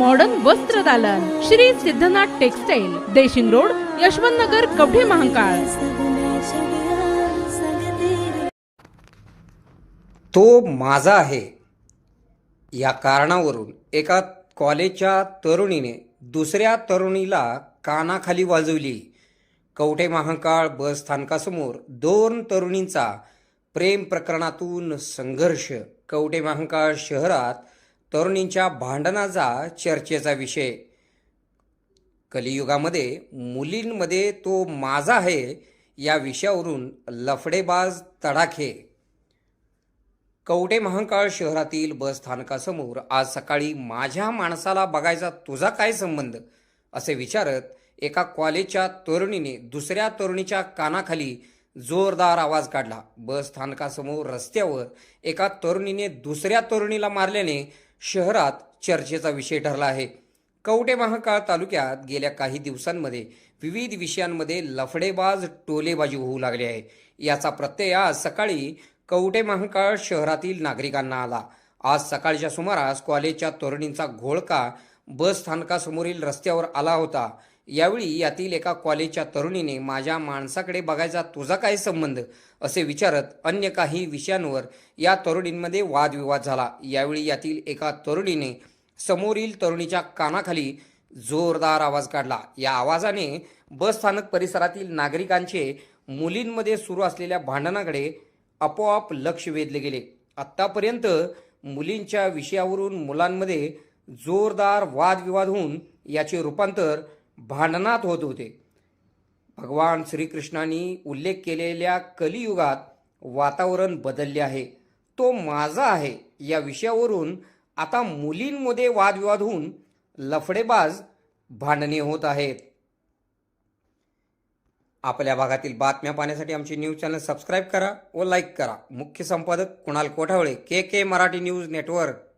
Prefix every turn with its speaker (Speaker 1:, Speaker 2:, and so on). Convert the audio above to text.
Speaker 1: Modern वस्त्र दालन. Shri Siddhanath textile Deshing road Yashwant Nagar Kavathe Mahankal.
Speaker 2: तो माझा आहे. या कारणावरून एका कॉलेजच्या तरुणीने दुसऱ्या तरुणीला कानाखाली वाजवली. कवठे महाकाळ बस स्थानकासमोर दोन तरुणींचा प्रेम प्रकरणातून संघर्ष. कवठे महाकाळ शहरात तरुणींच्या भांडणाचा चर्चेचा विषय. कलियुगामध्ये मुलींमध्ये तो माझा आहे या विषयावरून लफडेबाज तडाखे. कवटे महांकाळ शहरातील बस स्थानकासमोर आज सकाळी माझ्या माणसाला बघायचा तुझा काय संबंध? असे विचारत एका कॉलेजच्या तरुणीने दुसऱ्या तरुणीच्या कानाखाली जोरदार आवाज काढला. बस स्थानकासमोर रस्त्यावर एका तरुणीने दुसऱ्या तरुणीला मारल्याने शहरात चर्चेचा विषय ठरला आहे. कवटे महाकाळ तालुक्यात गेल्या काही दिवसांमध्ये विविध विषयांमध्ये लफडेबाज टोलेबाजी होऊ लागली आहे. याचा प्रत्यय आज सकाळी कवटे महाकाळ शहरातील नागरिकांना आला. आज सकाळच्या सुमारास कॉलेजच्या तोरणींचा घोळका बस स्थानकासमोरील रस्त्यावर आला होता. यावेळी यातील एका कॉलेजच्या तरुणीने माझ्या माणसाकडे बघायचा तुझा काय संबंध? असे विचारत अन्य काही विषयांवर या तरुणींमध्ये वादविवाद झाला. यावेळी यातील एका तरुणीने समोरील तरुणीच्या कानाखाली जोरदार आवाज काढला. या आवाजाने बस स्थानक परिसरातील नागरिकांचे मुलींमध्ये सुरू असलेल्या भांडणाकडे आपोआप लक्ष वेधले गेले. आत्तापर्यंत मुलींच्या विषयावरून मुलांमध्ये जोरदार वादविवाद होऊन याचे रूपांतर भांडणात होत होते. भगवान श्रीकृष्णांनी उल्लेख केलेल्या कलियुगात वातावरण बदलले आहे. तो माझा आहे. या विषयावरून आता मुलींमध्ये वादविवाद होऊन लफडेबाज भांडणे होत आहेत. आपल्या भागातील बातम्या पाहण्यासाठी आमचे न्यूज चॅनल सबस्क्राईब करा व लाईक करा. मुख्य संपादक Kunal Kothawale K K Marathi news network.